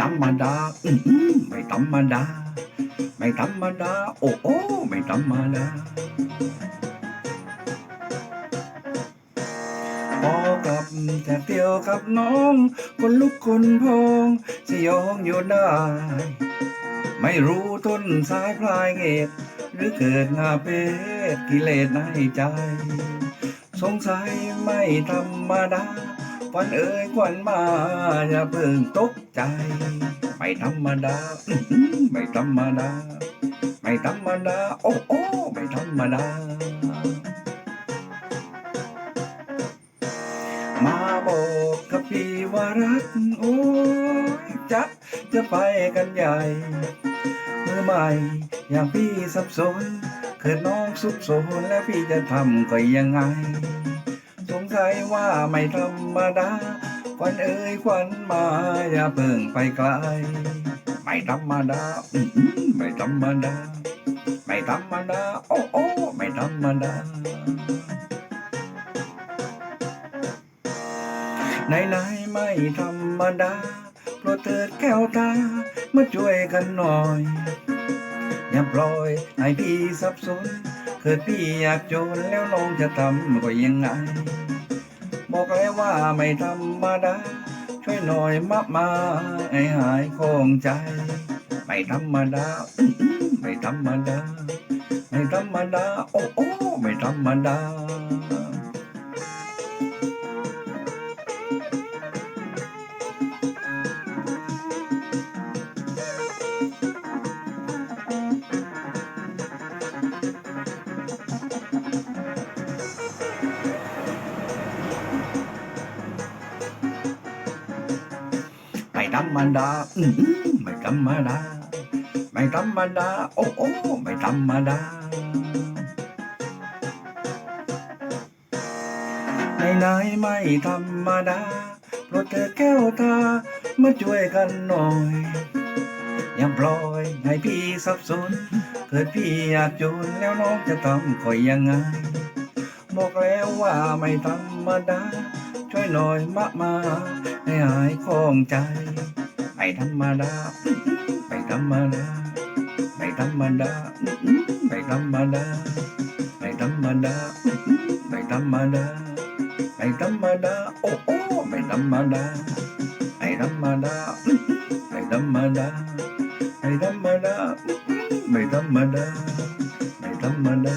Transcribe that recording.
ธรรมดาอื้อหือไม่ธรรมดา ไม่ธรรมดา โอ้โอ้ไม่ธรรมดาพอกลับจากเที่ยวกับน้อง คนลุกคนพองสยองอยู่ได้ ไม่รู้ต้นสายปลายเหตุหรือเกิดงาเพศกิเลสในใจ สงสัยไม่ธรรมดา ควันเอ่ยควันมา อย่าเพิ่งตกใจ ไม่ธรรมดาไม่ธรรมดา ไม่ธรรมดา โอ้โอ้ไม่ธรรมดา มาบอกกับพี่ว่ารัก โอ้จักจะไปกันใหญ่เมื่อใหม่อย่างพี่สับสนเกิดน้องสุขสนแล้วพี่จะทำก็ยังไง สงสัยว่าไม่ธรรมดาควันเอ่ยควันมาอย่าเพิ่งไปไกล ไม่ธรรมดาอื้อหือไม่ธรรมดา ไม่ธรรมดา โอ้โอ้ไม่ธรรมดาไหนไหนไม่ธรรมดาโปรดเถิดแก้วตามาช่วยกันหน่อย อย่าปล่อยให้พี่สับสนเกิดพี่อยากโจรแล้วน้องจะทำก็ยังไง บอกแล้วว่าไม่ธรรมดา ช่วยหน่อยมามาให้หายคงใจ ไม่ธรรมดา ไม่ธรรมดา ไม่ธรรมดา โอ้โอ้ไม่ธรรมดา รรมดาอื้อหือไม่ธรรมดา ไม่ธรรมดา โอ้โอ้ไม่ธรรมดา ในไหนไม่ธรรมดาโปรดเถิดแก้วตา มาช่วยกันหน่อยอย่าปล่อยให้พี่สับสน เกิดพี่อยากจูนแล้วน้องจะทำก็ยังไง บอกแล้วว่าไม่ธรรมดา ช่วยหน่อยมามาให้หายคล่องใจ ไม่ธรรมดาไม่ธรรมดาไม่ธรรมดาไม่ธรรมดาไม่ธรรมดาไม่ธรรมดาไม่ธรรมดาโอ้โอ้ไม่ธรรมดาไม่ธรรมดาไม่ธรรมดาไม่ธรรมดาไม่ธรรมดาไม่ธรรมดา